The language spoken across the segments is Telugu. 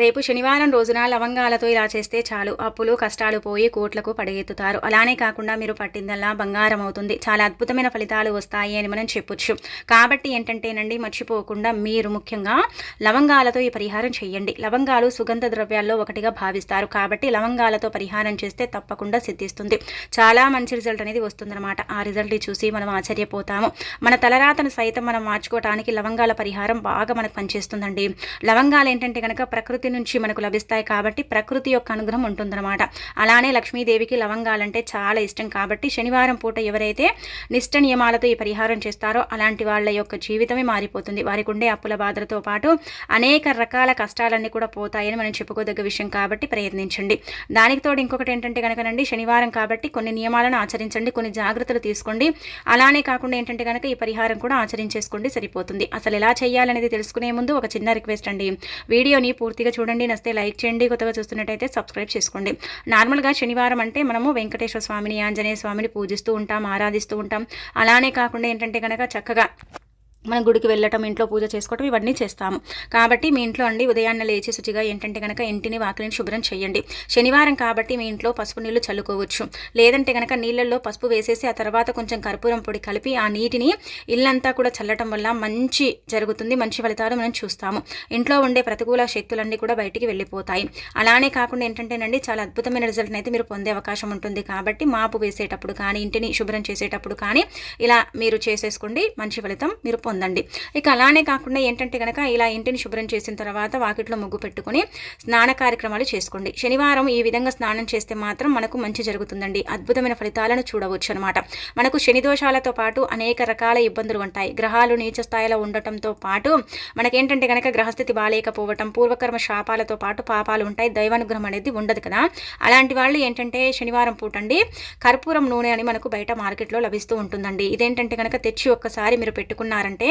రేపు శనివారం రోజున లవంగాలతో ఇలా చేస్తే చాలు. అప్పులు కష్టాలు పోయి కోట్లకు పడగెత్తుతారు. అలానే కాకుండా మీరు పట్టిందల్లా బంగారం అవుతుంది. చాలా అద్భుతమైన ఫలితాలు వస్తాయి అని మనం చెప్పొచ్చు. కాబట్టి ఏంటంటేనండి మర్చిపోకుండా మీరు ముఖ్యంగా లవంగాలతో ఈ పరిహారం చేయండి లవంగాలు సుగంధ ద్రవ్యాల్లో ఒకటిగా భావిస్తారు. కాబట్టి లవంగాలతో పరిహారం చేస్తే తప్పకుండా సిద్ధిస్తుంది. చాలా మంచి రిజల్ట్ అనేది వస్తుందన్నమాట. ఆ రిజల్ట్ చూసి మనం ఆశ్చర్యపోతాము. మన తలరాతను సైతం మనం మార్చుకోవడానికి లవంగాల పరిహారం బాగా మనకు పనిచేస్తుందండి. లవంగాలు ఏంటంటే కనుక ప్రకృతి నుంచి మనకు లభిస్తాయి కాబట్టి ప్రకృతి యొక్క అనుగ్రహం ఉంటుందన్నమాట. అలానే లక్ష్మీదేవికి లవంగాలంటే చాలా ఇష్టం కాబట్టి శనివారం పూట ఎవరైతే నిష్ట నియమాలతో ఈ పరిహారం చేస్తారో అలాంటి వాళ్ళ యొక్క జీవితమే మారిపోతుంది. వారికి ఉండే అప్పుల బాధలతో పాటు అనేక రకాల కష్టాలన్నీ కూడా పోతాయని మనం చెప్పుకోదగ్గ విషయం కాబట్టి ప్రయత్నించండి. దానికి తోడు ఇంకొకటి ఏంటంటే కనుకనండి శనివారం కాబట్టి కొన్ని నియమాలను ఆచరించండి కొన్ని జాగ్రత్తలు తీసుకోండి. అలానే కాకుండా ఏంటంటే కనుక ఈ పరిహారం కూడా ఆచరించేసుకోండి సరిపోతుంది. అసలు ఎలా చేయాలనేది తెలుసుకునే ముందు ఒక చిన్న రిక్వెస్ట్ అండి. వీడియోని పూర్తిగా చూడండి నస్తే లైక్ చేయండి కొత్తగా చూస్తున్నట్టయితే సబ్స్క్రైబ్ చేసుకోండి. నార్మల్గా శనివారం అంటే మనము వెంకటేశ్వర స్వామిని ఆంజనేయ స్వామిని పూజిస్తూ ఉంటాం ఆరాధిస్తూ ఉంటాం. అలానే కాకుండా ఏంటంటే కనుక చక్కగా మనం గుడికి వెళ్ళటం ఇంట్లో పూజ చేసుకోవటం ఇవన్నీ చేస్తాము. కాబట్టి మీ ఇంట్లో అండి ఉదయాన్నే లేచి శుచిగా ఏంటంటే కనుక ఇంటిని వాకిలిని శుభ్రం చేయండి. శనివారం కాబట్టి మీ ఇంట్లో పసుపు నీళ్ళు చల్లుకోవచ్చు. లేదంటే కనుక నీళ్ళల్లో పసుపు వేసేసి ఆ తర్వాత కొంచెం కర్పూరం పొడి కలిపి ఆ నీటిని ఇల్లంతా కూడా చల్లటం వల్ల మంచి జరుగుతుంది మంచి ఫలితాలు మనం చూస్తాము. ఇంట్లో ఉండే ప్రతికూల శక్తులన్నీ కూడా బయటికి వెళ్ళిపోతాయి. అలానే కాకుండా ఏంటంటేనండి చాలా అద్భుతమైన రిజల్ట్ని అయితే మీరు పొందే అవకాశం ఉంటుంది. కాబట్టి మాపు వేసేటప్పుడు కానీ ఇంటిని శుభ్రం చేసేటప్పుడు కానీ ఇలా మీరు చేసేసుకోండి మంచి ఫలితం మీరు ఉందండి. ఇక అలానే కాకుండా ఏంటంటే కనుక ఇలా ఇంటిని శుభ్రం చేసిన తర్వాత వాకిట్లో ముగ్గు పెట్టుకుని స్నాన కార్యక్రమాలు చేసుకోండి. శనివారం ఈ విధంగా స్నానం చేస్తే మాత్రం మనకు మంచి జరుగుతుందండి. అద్భుతమైన ఫలితాలను చూడవచ్చు అనమాట మనకు శని దోషాలతో పాటు అనేక రకాల ఇబ్బందులు ఉంటాయి. గ్రహాలు నీచ స్థాయిలో ఉండటంతో పాటు మనకేంటంటే కనుక గ్రహస్థితి బాగాలేకపోవటం పూర్వకర్మ శాపాలతో పాటు పాపాలు ఉంటాయి. దైవానుగ్రహం అనేది ఉండదు కదా. అలాంటి వాళ్ళు ఏంటంటే శనివారం పూటండి కర్పూరం నూనె అని మనకు బయట మార్కెట్లో లభిస్తూ ఉంటుందండి. ఇదేంటంటే కనుక తెచ్చి ఒక్కసారి మీరు పెట్టుకున్నారంటే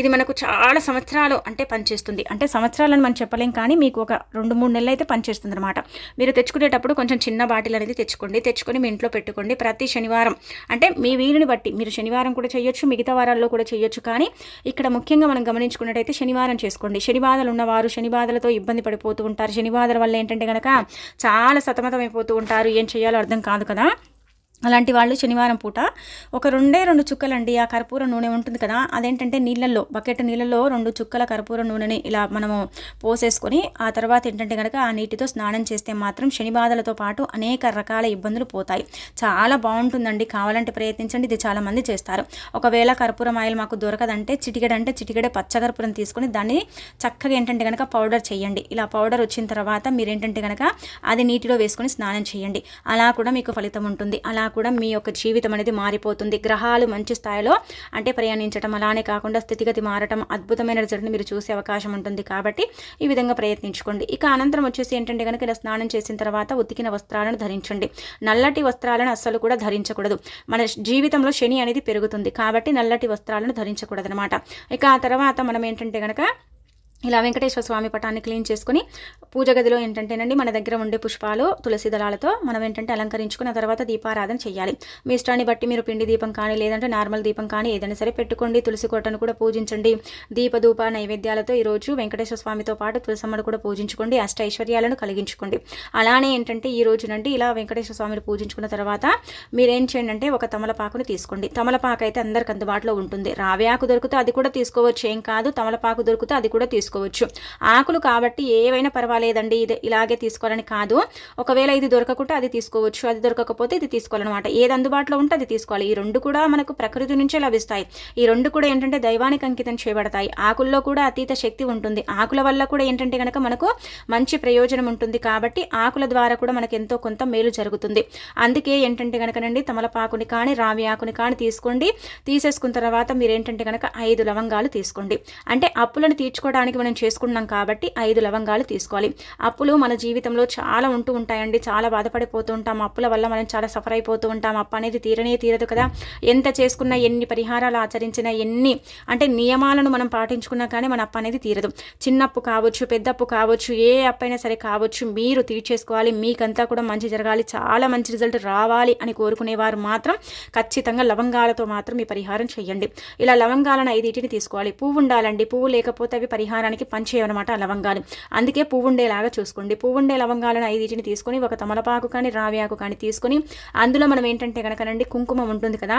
ఇది మనకు చాలా సంవత్సరాలు అంటే పనిచేస్తుంది. అంటే సంవత్సరాలను మనం చెప్పలేం కానీ మీకు ఒక రెండు మూడు నెలలు అయితే పనిచేస్తుంది అనమాట మీరు తెచ్చుకునేటప్పుడు కొంచెం చిన్న బాటిల్ అనేది తెచ్చుకోండి. తెచ్చుకొని మీ ఇంట్లో పెట్టుకోండి. ప్రతి శనివారం అంటే మీ వీలుని బట్టి మీరు శనివారం కూడా చేయొచ్చు మిగతా వారాల్లో కూడా చేయొచ్చు. కానీ ఇక్కడ ముఖ్యంగా మనం గమనించుకున్నట్టయితే శనివారం చేసుకోండి. శనివాదాలు ఉన్నవారు శనిబాధలతో ఇబ్బంది పడిపోతూ ఉంటారు. శనిబాధల వల్ల ఏంటంటే కనుక చాలా సతమతమైపోతూ ఉంటారు. ఏం చేయాలో అర్థం కాదు కదా. అలాంటి వాళ్ళు శనివారం పూట ఒక రెండే రెండు చుక్కలండి ఆ కర్పూర నూనె ఉంటుంది కదా అదేంటంటే నీళ్ళల్లో బకెట్ నీళ్ళల్లో రెండు చుక్కల కర్పూర నూనెని ఇలా మనము పోసేసుకొని ఆ తర్వాత ఏంటంటే కనుక ఆ నీటితో స్నానం చేస్తే మాత్రం శని బాధలతో పాటు అనేక రకాల ఇబ్బందులు పోతాయి. చాలా బాగుంటుందండి కావాలంటే ప్రయత్నించండి ఇది చాలామంది చేస్తారు. ఒకవేళ కర్పూరం ఆయిల్ మాకు దొరకదంటే చిటికెడ అంటే చిటికెడే పచ్చకర్పూరం తీసుకొని దాన్ని చక్కగా ఏంటంటే కనుక పౌడర్ చేయండి. ఇలా పౌడర్ వచ్చిన తర్వాత మీరు ఏంటంటే కనుక అది నీటిలో వేసుకొని స్నానం చేయండి. అలా కూడా మీకు ఫలితం ఉంటుంది. అలా కూడా మీ యొక్క జీవితం అనేది మారిపోతుంది. గ్రహాలు మంచి స్థాయిలో అంటే ప్రయాణించడం అలానే కాకుండా స్థితిగతి మారటం అద్భుతమైన రిజల్ట్ని మీరు చూసే అవకాశం ఉంటుంది కాబట్టి ఈ విధంగా ప్రయత్నించుకోండి. ఇక అనంతరం వచ్చేసి ఏంటంటే కనుక ఇలా స్నానం చేసిన తర్వాత ఉతికిన వస్త్రాలను ధరించండి. నల్లటి వస్త్రాలను అస్సలు కూడా ధరించకూడదు. మన జీవితంలో శని అనేది పెరుగుతుంది కాబట్టి నల్లటి వస్త్రాలను ధరించకూడదు అనమాట ఇక ఆ తర్వాత మనం ఏంటంటే కనుక ఇలా వెంకటేశ్వర స్వామి పటాన్ని క్లీన్ చేసుకుని పూజ గదిలో ఏంటంటేనండి మన దగ్గర ఉండే పుష్పాలు తులసి దళాలతో మనం ఏంటంటే అలంకరించుకున్న తర్వాత దీపారాధన చేయాలి మీ ఇష్టాన్ని బట్టి మీరు పిండి దీపం కానీ లేదంటే నార్మల్ దీపం కానీ ఏదైనా సరే పెట్టుకోండి. తులసి కోటను కూడా పూజించండి. దీపధూప నైవేద్యాలతో ఈరోజు వెంకటేశ్వర స్వామితో పాటు తులసమ్మను కూడా పూజించుకోండి. అష్ట ఐశ్వర్యాలను కలిగించుకోండి. అలానే ఏంటంటే ఈ రోజు నుండి ఇలా వెంకటేశ్వర స్వామిని పూజించుకున్న తర్వాత మీరేం చేయండి అంటే ఒక తమలపాకుని తీసుకోండి. తమలపాకు అయితే అందరికి అందుబాటులో ఉంటుంది. రావ్యాకు దొరికితే అది కూడా తీసుకోవచ్చు. ఏం కాదు తమలపాకు దొరికితే అది కూడా తీసుకోవచ్చు. ఆకులు కాబట్టి ఏవైనా పర్వాలేదండి. ఇది ఇలాగే తీసుకోవాలని కాదు. ఒకవేళ ఇది దొరకకుంటే అది తీసుకోవచ్చు. అది దొరకకపోతే ఇది తీసుకోవాలన్నమాట. ఏది అందుబాటులో ఉంటే అది తీసుకోవాలి. ఈ రెండు కూడా మనకు ప్రకృతి నుంచే లభిస్తాయి. ఈ రెండు కూడా ఏంటంటే దైవానికి అంకితం చేయబడతాయి. ఆకుల్లో కూడా అతీత శక్తి ఉంటుంది. ఆకుల వల్ల కూడా ఏంటంటే కనుక మనకు మంచి ప్రయోజనం ఉంటుంది కాబట్టి ఆకుల ద్వారా కూడా మనకు ఎంతో కొంత మేలు జరుగుతుంది. అందుకే ఏంటంటే కనుకనండి తమలపాకుని కానీ రావి ఆకుని కానీ తీసుకోండి. తీసేసుకున్న తర్వాత మీరు ఏంటంటే కనుక ఐదు లవంగాలు తీసుకోండి. అంటే అప్పులను తీర్చుకోవడానికి మనం చేసుకున్నాం కాబట్టి ఐదు లవంగాలు తీసుకోవాలి. అప్పులు మన జీవితంలో చాలా ఉంటూ ఉంటాయండి. చాలా బాధపడిపోతూ ఉంటాం. అప్పుల వల్ల మనం చాలా సఫర్ అయిపోతూ ఉంటాం. అప్పు అనేది తీరనే తీరదు కదా. ఎంత చేసుకున్నా ఎన్ని పరిహారాలు ఆచరించినా ఎన్ని అంటే నియమాలను మనం పాటించుకున్నా కానీ మన అప్పు అనేది తీరదు. చిన్నప్పు కావచ్చు పెద్దప్పు కావచ్చు ఏ అప్పు అయినా సరే కావచ్చు మీరు తీర్చేసుకోవాలి. మీకంతా కూడా మంచి జరగాలి. చాలా మంచి రిజల్ట్ రావాలి అని కోరుకునేవారు మాత్రం ఖచ్చితంగా లవంగాలతో మాత్రం ఈ పరిహారం చేయండి. ఇలా లవంగాలను ఐదింటిని తీసుకోవాలి. పువ్వు ఉండాలండి. పువ్వు లేకపోతే అవి పరిహారానికి శరీరానికి పనిచేయనమాట ఆ లవంగాలు. అందుకే పువ్వు ఉండేలాగా చూసుకోండి. పువ్వు ఉండే లవంగాలను ఐదింటిని తీసుకొని ఒక తమలపాకు కానీ రావి ఆకు కానీ తీసుకొని అందులో మనం ఏంటంటే కనుకనండి కుంకుమ ఉంటుంది కదా?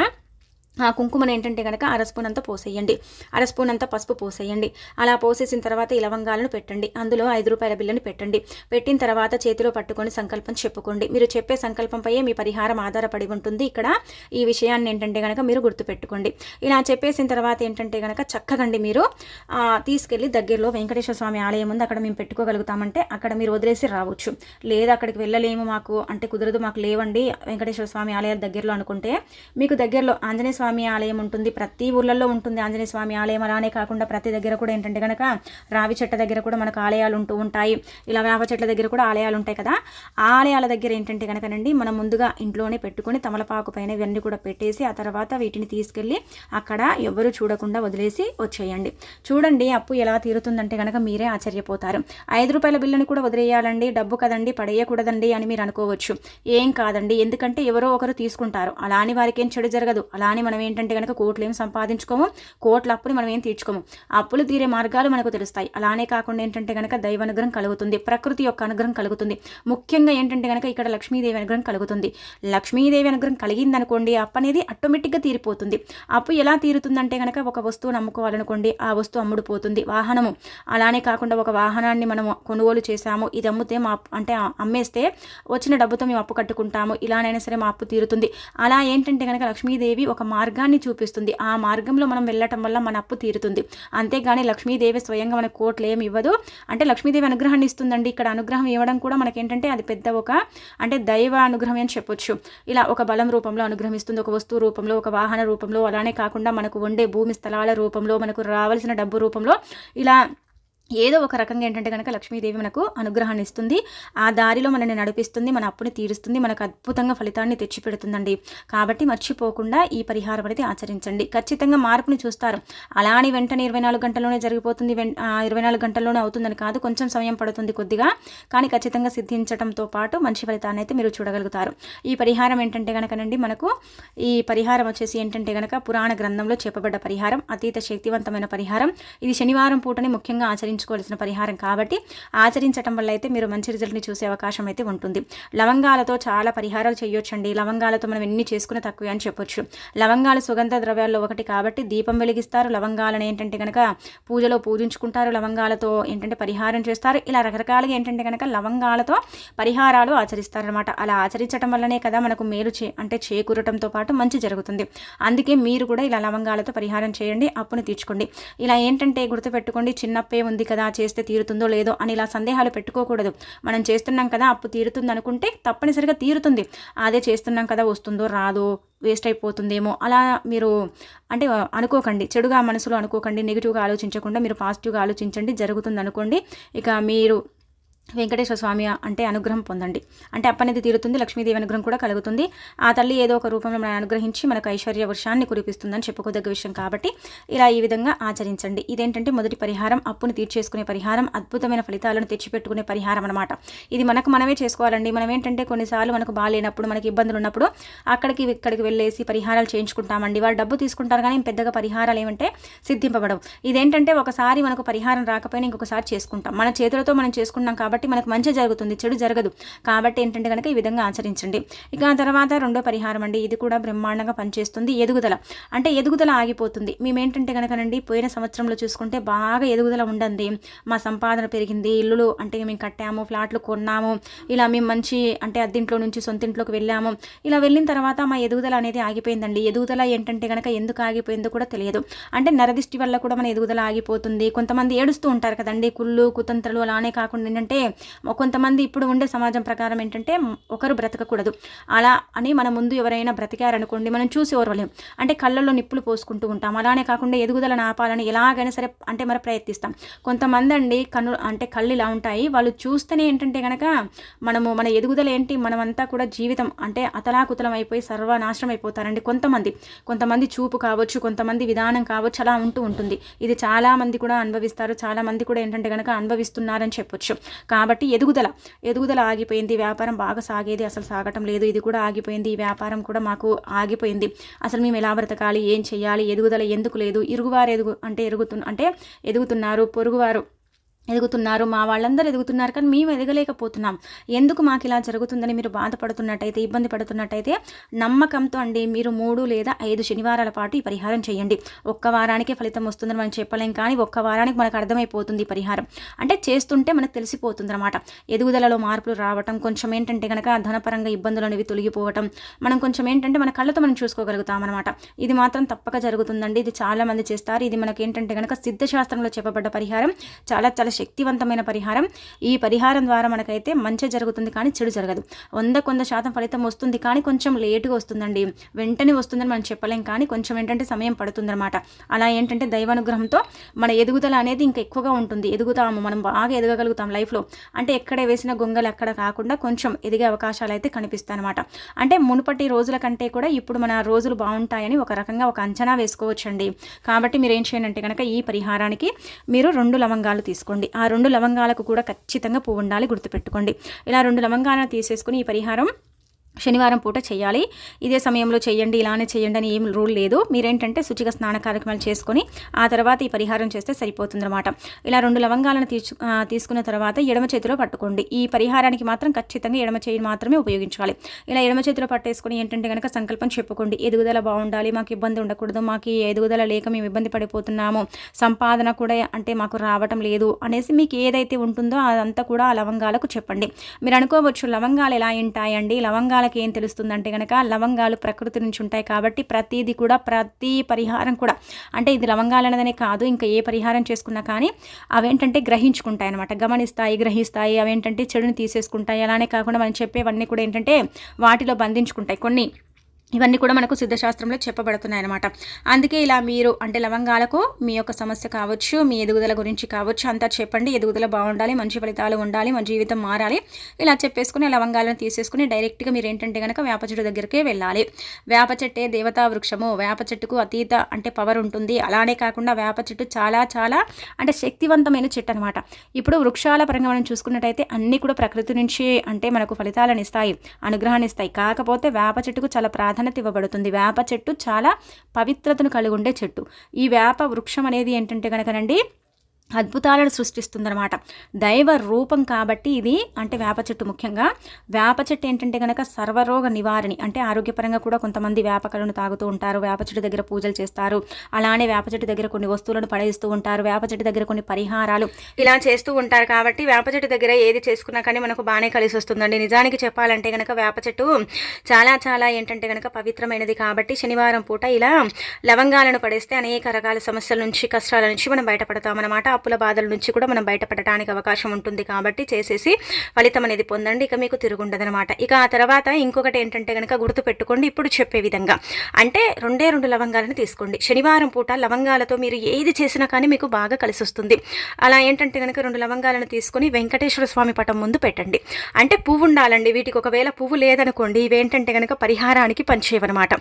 ఆ కుంకుమను ఏంటంటే కనుక అర స్పూన్ అంతా పోసేయండి. అర స్పూన్ అంతా పసుపు పోసేయండి. అలా పోసేసిన తర్వాత ఈ లవంగాలను పెట్టండి. అందులో ఐదు రూపాయల బిల్లుని పెట్టండి. పెట్టిన తర్వాత చేతిలో పట్టుకొని సంకల్పం చెప్పుకోండి. మీరు చెప్పే సంకల్పంపై మీ పరిహారం ఆధారపడి ఉంటుంది. ఇక్కడ ఈ విషయాన్ని ఏంటంటే కనుక మీరు గుర్తుపెట్టుకోండి. ఇలా చెప్పేసిన తర్వాత ఏంటంటే కనుక చక్కగండి మీరు. తీసుకెళ్ళి దగ్గరలో వెంకటేశ్వర స్వామి ఆలయం ఉంది. అక్కడ మేము పెట్టుకోగలుగుతామంటే అక్కడ మీరు వదిలేసి రావచ్చు. లేదా అక్కడికి వెళ్ళలేము మాకు. అంటే కుదరదు మాకు లేవండి. వెంకటేశ్వర స్వామి ఆలయాల దగ్గరలో అనుకుంటే మీకు దగ్గరలో ఆంజనేయ స్వామి ఆలయం ఉంటుంది. ప్రతి ఊళ్ళల్లో ఉంటుంది ఆంజనేయ స్వామి ఆలయం. అలానే కాకుండా ప్రతి దగ్గర కూడా ఏంటంటే కనుక రావి చెట్ల దగ్గర కూడా మనకు ఆలయాలు ఉంటూ ఉంటాయి. ఇలా వేప చెట్ల దగ్గర కూడా ఆలయాలు ఉంటాయి కదా. ఆలయాల దగ్గర ఏంటంటే కనుకనండి మనం ముందుగా ఇంట్లోనే పెట్టుకొని తమలపాకు పైన ఇవన్నీ కూడా పెట్టేసి ఆ తర్వాత వీటిని తీసుకెళ్ళి అక్కడ ఎవరు చూడకుండా వదిలేసి వచ్చేయండి. చూడండి అప్పు ఎలా తీరుతుందంటే కనుక మీరే ఆశ్చర్యపోతారు. ఐదు రూపాయల బిల్లుని కూడా వదిలేయాలండి. డబ్బు కదండి పడేయకూడదండి అని మీరు అనుకోవచ్చు. ఏం కాదండి. ఎందుకంటే ఎవరో ఒకరు తీసుకుంటారు. అలాని వారికి ఏం చెడు జరగదు. అలాని మనం ఏంటంటే కనుక కోట్లు ఏం సంపాదించుకోము కోట్ల అప్పులు మనం ఏం తీర్చుకోము. అప్పులు తీరే మార్గాలు మనకు తెలుస్తాయి. అలానే కాకుండా ఏంటంటే కనుక దైవ అనుగ్రహం కలుగుతుంది ప్రకృతి యొక్క అనుగ్రహం కలుగుతుంది. ముఖ్యంగా ఏంటంటే కనుక ఇక్కడ లక్ష్మీదేవి అనుగ్రహం కలుగుతుంది. లక్ష్మీదేవి అనుగ్రహం కలిగిందనుకోండి అప్పు అనేది ఆటోమేటిక్గా తీరిపోతుంది. అప్పు ఎలా తీరుతుందంటే కనుక ఒక వస్తువును అమ్ముకోవాలనుకోండి ఆ వస్తువు అమ్ముడుపోతుంది. వాహనము. అలానే కాకుండా ఒక వాహనాన్ని మనము కొనుగోలు చేశాము ఇది అమ్మితే మా అంటే అమ్మేస్తే వచ్చిన డబ్బుతో మేము అప్పు కట్టుకుంటాము ఇలానైనా సరే మా అప్పు తీరుతుంది. అలా ఏంటంటే కనుక లక్ష్మీదేవి ఒక మార్గాన్ని చూపిస్తుంది. ఆ మార్గంలో మనం వెళ్ళటం వల్ల మన అప్పు తీరుతుంది. అంతేగాని లక్ష్మీదేవి స్వయంగా మన కోట్లు ఏమి ఇవ్వదు. అంటే లక్ష్మీదేవి అనుగ్రహాన్ని ఇస్తుందండి. ఇక్కడ అనుగ్రహం ఇవ్వడం కూడా మనకేంటంటే అది పెద్ద ఒక అంటే దైవ అనుగ్రహం అని చెప్పొచ్చు. ఇలా ఒక బలం రూపంలో అనుగ్రహిస్తుంది. ఒక వస్తువు రూపంలో ఒక వాహన రూపంలో అలానే కాకుండా మనకు ఉండే భూమి స్థలాల రూపంలో మనకు రావాల్సిన డబ్బు రూపంలో ఇలా ఏదో ఒక రకంగా ఏంటంటే కనుక లక్ష్మీదేవి మనకు అనుగ్రహాన్ని ఇస్తుంది. ఆ దారిలో మనల్ని నడిపిస్తుంది మన అప్పుని తీరుస్తుంది మనకు అద్భుతంగా ఫలితాన్ని తెచ్చిపెడుతుందండి. కాబట్టి మర్చిపోకుండా ఈ పరిహారం అనేది ఆచరించండి. ఖచ్చితంగా మార్పుని చూస్తారు. అలాని వెంటనే ఇరవై నాలుగు గంటల్లోనే జరిగిపోతుంది ఇరవై నాలుగు గంటల్లోనే అవుతుందని కాదు కొంచెం సమయం పడుతుంది కొద్దిగా. కానీ ఖచ్చితంగా సిద్ధించడంతో పాటు మంచి ఫలితాన్ని అయితే మీరు చూడగలుగుతారు. ఈ పరిహారం ఏంటంటే కనుకనండి మనకు ఈ పరిహారం వచ్చేసి ఏంటంటే కనుక పురాణ గ్రంథంలో చెప్పబడ్డ పరిహారం అతీత శక్తివంతమైన పరిహారం. ఇది శనివారం పూటని ముఖ్యంగా ఆచరించ ఆచరించుకోవాల్సిన పరిహారం కాబట్టి ఆచరించడం వల్ల అయితే మీరు మంచి రిజల్ట్ని చూసే అవకాశం అయితే ఉంటుంది. లవంగాలతో చాలా పరిహారాలు చేయొచ్చండి. లవంగాలతో మనం ఎన్ని చేసుకుని తక్కువే అని చెప్పొచ్చు. లవంగాలు సుగంధ ద్రవ్యాల్లో ఒకటి కాబట్టి దీపం వెలిగిస్తారు. లవంగాలను ఏంటంటే కనుక పూజలో పూజించుకుంటారు. లవంగాలతో ఏంటంటే పరిహారం చేస్తారు. ఇలా రకరకాలుగా ఏంటంటే కనుక లవంగాలతో పరిహారాలు ఆచరిస్తారనమాట అలా ఆచరించడం వల్లనే కదా మనకు మేలు చే అంటే చేకూరటంతో పాటు మంచి జరుగుతుంది. అందుకే మీరు కూడా ఇలా లవంగాలతో పరిహారం చేయండి. అప్పును తీర్చుకోండి. ఇలా ఏంటంటే గుర్తుపెట్టుకోండి. చిన్నప్పే ఉంది కదా చేస్తే తీరుతుందో లేదో అని ఇలా సందేహాలు పెట్టుకోకూడదు. మనం చేస్తున్నాం కదా అప్పు తీరుతుంది అనుకుంటే తప్పనిసరిగా తీరుతుంది. అదే చేస్తున్నాం కదా వస్తుందో రాదో వేస్ట్ అయిపోతుందేమో అలా మీరు అంటే అనుకోకండి. చెడుగా మనసులో అనుకోకండి నెగిటివ్గా ఆలోచించకుండా మీరు పాజిటివ్గా ఆలోచించండి. జరుగుతుంది అనుకోండి ఇక మీరు వెంకటేశ్వర స్వామి అంటే అనుగ్రహం పొందండి. అంటే అప్పనేది తీరుతుంది లక్ష్మీదేవి అనుగ్రహం కూడా కలుగుతుంది. ఆ తల్లి ఏదో ఒక రూపంలో మనం అనుగ్రహించి మనకు ఐశ్వర్య వర్షాన్ని కురిపిస్తుందని చెప్పుకోదగ్గ విషయం కాబట్టి ఇలా ఈ విధంగా ఆచరించండి. ఇదేంటంటే మొదటి పరిహారం అప్పును తీర్చేసుకునే పరిహారం అద్భుతమైన ఫలితాలను తెచ్చిపెట్టుకునే పరిహారం అనమాట ఇది మనకు మనమే చేసుకోవాలండి. మనం ఏంటంటే కొన్నిసార్లు మనకు బాగాలేనప్పుడు మనకి ఇబ్బందులు ఉన్నప్పుడు అక్కడికి ఇక్కడికి వెళ్ళేసి పరిహారాలు చేయించుకుంటామండి. వాళ్ళు డబ్బు తీసుకుంటారు కానీ పెద్దగా పరిహారాలు ఏమంటే సిద్ధింపబడవు. ఇదేంటంటే ఒకసారి మనకు పరిహారం రాకపోయినా ఇంకొకసారి చేసుకుంటాం. మన చేతులతో మనం చేసుకున్నాం కాబట్టి కాబట్టి మనకు మంచి జరుగుతుంది చెడు జరగదు. కాబట్టి ఏంటంటే కనుక ఈ విధంగా ఆచరించండి. ఇక తర్వాత రెండో పరిహారం అండి. ఇది కూడా బ్రహ్మాండంగా పనిచేస్తుంది. ఎదుగుదల. అంటే ఎదుగుదల ఆగిపోతుంది. మేమేంటంటే కనుకనండి పోయిన సంవత్సరంలో చూసుకుంటే బాగా ఎదుగుదల ఉండండి మా సంపాదన పెరిగింది. ఇల్లులు అంటే మేము కట్టాము ఫ్లాట్లు కొన్నాము. ఇలా మేము మంచి అంటే అద్దింట్లో నుంచి సొంతింట్లోకి వెళ్ళాము. ఇలా వెళ్ళిన తర్వాత మా ఎదుగుదల అనేది ఆగిపోయిందండి. ఎదుగుదల ఏంటంటే కనుక ఎందుకు ఆగిపోయిందో కూడా తెలియదు. అంటే నరదిష్టి వల్ల కూడా మన ఎదుగుదల ఆగిపోతుంది. కొంతమంది ఏడుస్తూ ఉంటారు కదండి. కుళ్ళు కుతంత్రలు అలానే కాకుండా ఏంటంటే కొంతమంది ఇప్పుడు ఉండే సమాజం ప్రకారం ఏంటంటే ఒకరు బ్రతకకూడదు. అలా అని మన ముందు ఎవరైనా బ్రతికారనుకోండి మనం చూసి ఓర్వలేం. అంటే కళ్ళల్లో నిప్పులు పోసుకుంటూ ఉంటాం. అలానే కాకుండా ఎదుగుదల ఆపాలని ఎలాగైనా సరే అంటే మరి ప్రయత్నిస్తాం. కొంతమంది అండి కన్ను అంటే కళ్ళు ఇలా ఉంటాయి. వాళ్ళు చూస్తేనే ఏంటంటే కనుక మనము మన ఎదుగుదల ఏంటి మనమంతా కూడా జీవితం అంటే అతలాకుతలం అయిపోయి సర్వనాశనం అయిపోతారండి కొంతమంది. కొంతమంది చూపు కావచ్చు కొంతమంది విధానం కావచ్చు అలా ఉంటూ ఉంటుంది. ఇది చాలామంది కూడా అనుభవిస్తారు. చాలామంది కూడా ఏంటంటే కనుక అనుభవిస్తున్నారని చెప్పొచ్చు. కాబట్టి ఎదుగుదల. ఎదుగుదల ఆగిపోయింది. వ్యాపారం బాగా సాగేది. అసలు సాగటం లేదు. ఇది కూడా ఆగిపోయింది. ఈ వ్యాపారం కూడా మాకు ఆగిపోయింది. అసలు మేము ఎలా బ్రతకాలి? ఏం చేయాలి? ఎదుగుదల ఎందుకు లేదు? ఇరుగువారు ఎదుగు అంటే ఎరుగుతు అంటే ఎదుగుతున్నారు. పొరుగువారు ఎదుగుతున్నారు మా వాళ్ళందరూ ఎదుగుతున్నారు కానీ మేము ఎదగలేకపోతున్నాం. ఎందుకు మాకు ఇలా జరుగుతుందని మీరు బాధపడుతున్నట్టయితే ఇబ్బంది పడుతున్నట్టయితే నమ్మకంతో అండి మీరు మూడు లేదా ఐదు శనివారాల పాటు ఈ పరిహారం చేయండి. ఒక్క వారానికే ఫలితం వస్తుందని మనం చెప్పలేం కానీ ఒక్క వారానికి మనకు అర్థమైపోతుంది ఈ పరిహారం. అంటే చేస్తుంటే మనకు తెలిసిపోతుంది అనమాట ఎదుగుదలలో మార్పులు రావటం కొంచెం ఏంటంటే కనుక ధనపరంగా ఇబ్బందులు అనేవి తొలగిపోవటం మనం కొంచెం ఏంటంటే మన కళ్ళతో మనం చూసుకోగలుగుతాం అనమాట ఇది మాత్రం తప్పక జరుగుతుందండి. ఇది చాలామంది చేస్తారు. ఇది మనకి ఏంటంటే కనుక సిద్ధశాస్త్రంలో చెప్పబడ్డ పరిహారం. చాలా చాలా శక్తివంతమైన పరిహారం. ఈ పరిహారం ద్వారా మనకైతే మంచి జరుగుతుంది కానీ చెడు జరగదు. వంద కొంద శాతం ఫలితం వస్తుంది కానీ కొంచెం లేటుగా వస్తుందండి. వెంటనే వస్తుందని మనం చెప్పలేం కానీ కొంచెం ఏంటంటే సమయం పడుతుందన్నమాట. అలా ఏంటంటే దైవానుగ్రహంతో మన ఎదుగుదల అనేది ఇంకా ఎక్కువగా ఉంటుంది. ఎదుగుతాము మనం బాగా ఎదగగలుగుతాం లైఫ్లో. అంటే ఎక్కడ వేసిన గొంగలు అక్కడ కాకుండా కొంచెం ఎదిగే అవకాశాలు అయితే కనిపిస్తాయి అనమాట అంటే మునుపటి రోజుల కంటే కూడా ఇప్పుడు మన రోజులు బాగుంటాయని ఒక రకంగా ఒక అంచనా వేసుకోవచ్చండి. కాబట్టి మీరు ఏం చేయండి అంటే కనుక ఈ పరిహారానికి మీరు రెండు లవంగాలు తీసుకోండి. ఆ రెండు లవంగాలకు కూడా ఖచ్చితంగా పువ్వు ఉండాలి గుర్తుపెట్టుకోండి. ఇలా రెండు లవంగాలను తీసేసుకుని ఈ పరిహారం శనివారం పూట చేయాలి. ఇదే సమయంలో చేయండి ఇలానే చేయండి అని ఏం రూల్ లేదు. మీరేంటంటే శుచిగా స్నాన కార్యక్రమాలు చేసుకొని ఆ తర్వాత ఈ పరిహారం చేస్తే సరిపోతుందన్నమాట. ఇలా రెండు లవంగాలను తీసు తీసుకున్న తర్వాత ఎడమ చేతిలో పట్టుకోండి. ఈ పరిహారానికి మాత్రం ఖచ్చితంగా ఎడమ చేయి మాత్రమే ఉపయోగించాలి. ఇలా ఎడమ చేతిలో పట్టేసుకుని ఏంటంటే కనుక సంకల్పం చెప్పుకోండి. ఎదుగుదల బాగుండాలి మాకు ఇబ్బంది ఉండకూడదు మాకు ఎదుగుదల లేక మేము ఇబ్బంది పడిపోతున్నాము సంపాదన కూడా అంటే మాకు రావటం లేదు అనేసి మీకు ఏదైతే ఉంటుందో అదంతా కూడా ఆ లవంగాలకు చెప్పండి. మీరు అనుకోవచ్చు లవంగాలు ఎలా ఉంటాయండి? లవంగాలు లవంగాలకి ఏం తెలుస్తుందంటే కనుక లవంగాలు ప్రకృతి నుంచి ఉంటాయి కాబట్టి ప్రతిదీ కూడా ప్రతి పరిహారం కూడా. అంటే ఇది లవంగాలు అనేదనే కాదు ఇంకా ఏ పరిహారం చేసుకున్నా కానీ అవేంటంటే గ్రహించుకుంటాయి అనమాట గమనిస్తాయి గ్రహిస్తాయి అవేంటంటే చెడుని తీసేసుకుంటాయి. అలానే కాకుండా మనం చెప్పేవన్నీ కూడా ఏంటంటే వాటిలో బంధించుకుంటాయి. కొన్ని ఇవన్నీ కూడా మనకు సిద్ధశాస్త్రంలో చెప్పబడుతున్నాయి అనమాట అందుకే ఇలా మీరు అంటే లవంగాలకు మీ యొక్క సమస్య కావచ్చు మీ ఎదుగుదల గురించి కావచ్చు అంతా చెప్పండి. ఎదుగుదల బాగుండాలి మంచి ఫలితాలు ఉండాలి మన జీవితం మారాలి. ఇలా చెప్పేసుకుని లవంగాలను తీసేసుకుని డైరెక్ట్గా మీరు ఏంటంటే కనుక వేప చెట్టు దగ్గరికే వెళ్ళాలి. వేప చెట్టే దేవతా వృక్షము. వేప చెట్టుకు అతీత అంటే పవర్ ఉంటుంది. అలానే కాకుండా వేప చెట్టు చాలా చాలా అంటే శక్తివంతమైన చెట్టు అనమాట ఇప్పుడు వృక్షాల పరంగా మనం చూసుకున్నట్టయితే అన్నీ కూడా ప్రకృతి నుంచి అంటే మనకు ఫలితాలను ఇస్తాయి అనుగ్రహాన్ని ఇస్తాయి. కాకపోతే వేప చెట్టుకు చాలా ప్రాధాన్యత ప్రాధాన్యత ఇవ్వబడుతుంది. వేప చెట్టు చాలా పవిత్రతను కలిగి ఉండే చెట్టు. ఈ వేప వృక్షం అనేది ఏంటంటే కనుకనండి అద్భుతాలను సృష్టిస్తుందనమాట దైవ రూపం కాబట్టి ఇది అంటే వేప చెట్టు ముఖ్యంగా. వేప చెట్టు ఏంటంటే కనుక సర్వరోగ నివారణి అంటే ఆరోగ్యపరంగా కూడా కొంతమంది వేపకలను తాగుతూ ఉంటారు వేప చెట్టు దగ్గర పూజలు చేస్తారు అలానే వేప చెట్టు దగ్గర కొన్ని వస్తువులను పడేస్తూ ఉంటారు వేప చెట్టు దగ్గర కొన్ని పరిహారాలు ఇలా చేస్తూ ఉంటారు కాబట్టి వేప చెట్టు దగ్గర ఏది చేసుకున్నా కానీ మనకు బాగానే కలిసి వస్తుందండి. నిజానికి చెప్పాలంటే కనుక వేప చెట్టు చాలా చాలా ఏంటంటే కనుక పవిత్రమైనది కాబట్టి శనివారం పూట ఇలా లవంగాలను పడేస్తే అనేక రకాల సమస్యల నుంచి కష్టాల నుంచి మనం బయటపడతామన్నమాట. అప్పుల బాధల నుంచి కూడా మనం బయటపడటానికి అవకాశం ఉంటుంది కాబట్టి చేసేసి ఫలితం అనేది పొందండి. ఇక మీకు తిరుగుండదనమాట. ఇక ఆ తర్వాత ఇంకొకటి ఏంటంటే కనుక గుర్తు పెట్టుకోండి ఇప్పుడు చెప్పే విధంగా అంటే రెండే రెండు లవంగాలను తీసుకోండి. శనివారం పూట లవంగాలతో మీరు ఏది చేసినా కానీ మీకు బాగా కలిసి వస్తుంది అలా ఏంటంటే కనుక రెండు లవంగాలను తీసుకొని వెంకటేశ్వర స్వామి పటం ముందు పెట్టండి. అంటే పువ్వు ఉండాలండి. వీటికి ఒకవేళ పువ్వు లేదనుకోండి ఇవేంటంటే కనుక పరిహారానికి పనిచేయవన్నమాట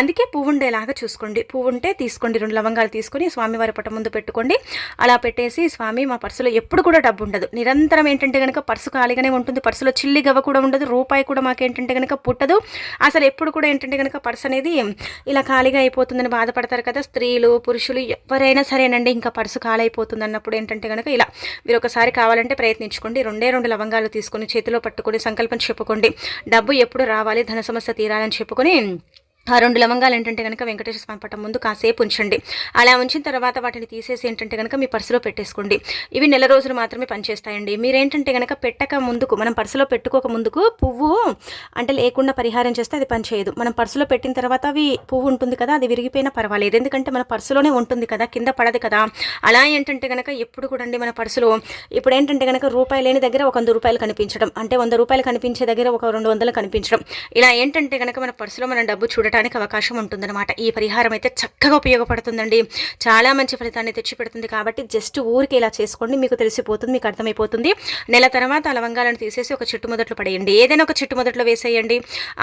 అందుకే పువ్వు ఉండేలాగా చూసుకోండి. పువ్వు ఉంటే తీసుకోండి. రెండు లవంగాలు తీసుకొని స్వామివారి పటం ముందు పెట్టుకోండి. అలా పెట్టేసి స్వామి మా పర్సులో ఎప్పుడు కూడా డబ్బు ఉండదు. నిరంతరం ఏంటంటే కనుక పర్సు ఖాళీగానే ఉంటుంది. పర్సులో చిల్లి గవ్వ కూడా ఉండదు. రూపాయి కూడా మాకేంటంటే కనుక పుట్టదు. అసలు ఎప్పుడు కూడా ఏంటంటే కనుక పర్సు అనేది ఇలా ఖాళీగా అయిపోతుందని బాధపడతారు కదా. స్త్రీలు పురుషులు ఎవరైనా సరేనండి ఇంకా పర్సు ఖాళీ అయిపోతుంది అన్నప్పుడు ఏంటంటే కనుక ఇలా మీరు ఒకసారి కావాలంటే ప్రయత్నించుకోండి. రెండే రెండు లవంగాలు తీసుకొని చేతిలో పట్టుకొని సంకల్పం చెప్పుకోండి. డబ్బు ఎప్పుడు రావాలి ధన సమస్య తీరాలని చెప్పుకొని ఆ రెండు లవంగాలు ఏంటంటే కనుక వెంకటేశ్వర స్వామి పట్టం ముందు కాసేపు ఉంచండి. అలా ఉంచిన తర్వాత వాటిని తీసేసి ఏంటంటే కనుక మీ పర్సులో పెట్టేసుకోండి. ఇవి నెల రోజులు మాత్రమే పనిచేస్తాయండి. మీరేంటంటే కనుక పెట్టక ముందుకు మనం పర్సులో పెట్టుకోక ముందుకు పువ్వు అంటే లేకుండా పరిహారం చేస్తే అది పనిచేయదు మనం పర్సులో పెట్టిన తర్వాత అవి పువ్వు ఉంటుంది కదా అది విరిగిపోయినా పర్వాలేదు. ఎందుకంటే మన పర్సులోనే ఉంటుంది కదా కింద పడదు కదా. అలా ఏంటంటే కనుక ఎప్పుడు కూడా అండి మన పర్సులో ఇప్పుడు ఏంటంటే కనుక రూపాయలు లేని దగ్గర ఒక వంద రూపాయలు కనిపించడం. అంటే వంద రూపాయలు కనిపించే దగ్గర ఒక రెండు వందలు కనిపించడం. ఇలా ఏంటంటే కనుక మన పర్సులో మనం డబ్బు చూడండి ఉండటానికి అవకాశం ఉంటుందన్నమాట. ఈ పరిహారం అయితే చక్కగా ఉపయోగపడుతుందండి. చాలా మంచి ఫలితాన్ని తెచ్చిపెడుతుంది కాబట్టి జస్ట్ ఊరికి ఇలా చేసుకోండి మీకు తెలిసిపోతుంది మీకు అర్థమైపోతుంది. నెల తర్వాత లవంగాలను తీసేసి ఒక చెట్టు మొదట్లో పడేయండి. ఏదైనా ఒక చెట్టు మొదట్లో వేసేయండి.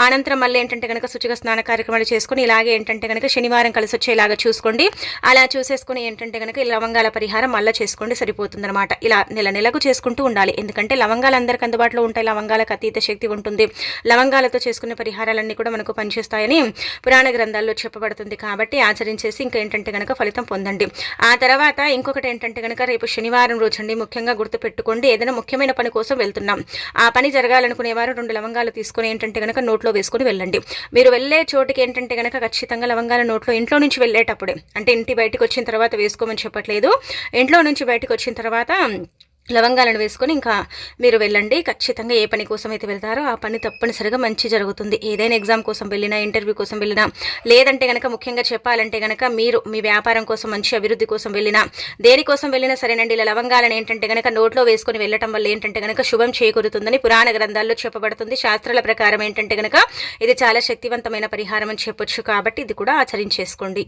అనంతరం మళ్ళీ ఏంటంటే కనుక శుచిగా స్నాన కార్యక్రమాలు చేసుకుని ఇలాగే ఏంటంటే కనుక శనివారం కలిసి వచ్చేలాగా చూసుకోండి. అలా చూసేసుకుని ఏంటంటే కనుక ఈ లవంగాల పరిహారం మళ్ళీ చేసుకోండి సరిపోతుందన్నమాట. ఇలా నెల నెలకు చేసుకుంటూ ఉండాలి. ఎందుకంటే లవంగాలు అందరికీ అందుబాటులో ఉంటాయి. లవంగాలకు అతీత శక్తి ఉంటుంది. లవంగాలతో చేసుకునే పరిహారాలన్నీ కూడా మనకు పనిచేస్తాయని పురాణ గ్రంథాల్లో చెప్పబడుతుంది కాబట్టి ఆచరించేసి ఇంకా ఏంటంటే కనుక ఫలితం పొందండి. ఆ తర్వాత ఇంకొకటి ఏంటంటే కనుక రేపు శనివారం రోజు అండి ముఖ్యంగా గుర్తుపెట్టుకోండి ఏదైనా ముఖ్యమైన పని కోసం వెళ్తున్నాం. ఆ పని జరగాలనుకునేవారు రెండు లవంగాలు తీసుకొని ఏంటంటే కనుక నోట్లో వేసుకుని వెళ్ళండి. మీరు వెళ్ళే చోటుకి ఏంటంటే కనుక ఖచ్చితంగా లవంగాల నోట్లో ఇంట్లో నుంచి వెళ్ళేటప్పుడే అంటే ఇంటి బయటకు వచ్చిన తర్వాత వేసుకోమని చెప్పట్లేదు. ఇంట్లో నుంచి బయటకు వచ్చిన తర్వాత లవంగాలను వేసుకొని ఇంకా మీరు వెళ్ళండి. ఖచ్చితంగా ఏ పని కోసం అయితే వెళ్తారో ఆ పని తప్పనిసరిగా మంచి జరుగుతుంది. ఏదైనా ఎగ్జామ్ కోసం వెళ్ళినా ఇంటర్వ్యూ కోసం వెళ్ళినా లేదంటే కనుక ముఖ్యంగా చెప్పాలంటే కనుక మీరు మీ వ్యాపారం కోసం మంచి అభివృద్ధి కోసం వెళ్ళినా దేనికోసం వెళ్ళినా సరేనండి. ఇలా లవంగాలను ఏంటంటే కనుక నోట్లో వేసుకొని వెళ్ళటం వల్ల ఏంటంటే కనుక శుభం చేకూరుతుందని పురాణ గ్రంథాల్లో చెప్పబడుతుంది. శాస్త్రాల ప్రకారం ఏంటంటే కనుక ఇది చాలా శక్తివంతమైన పరిహారం అని చెప్పొచ్చు. కాబట్టి ఇది కూడా ఆచరించేసుకోండి.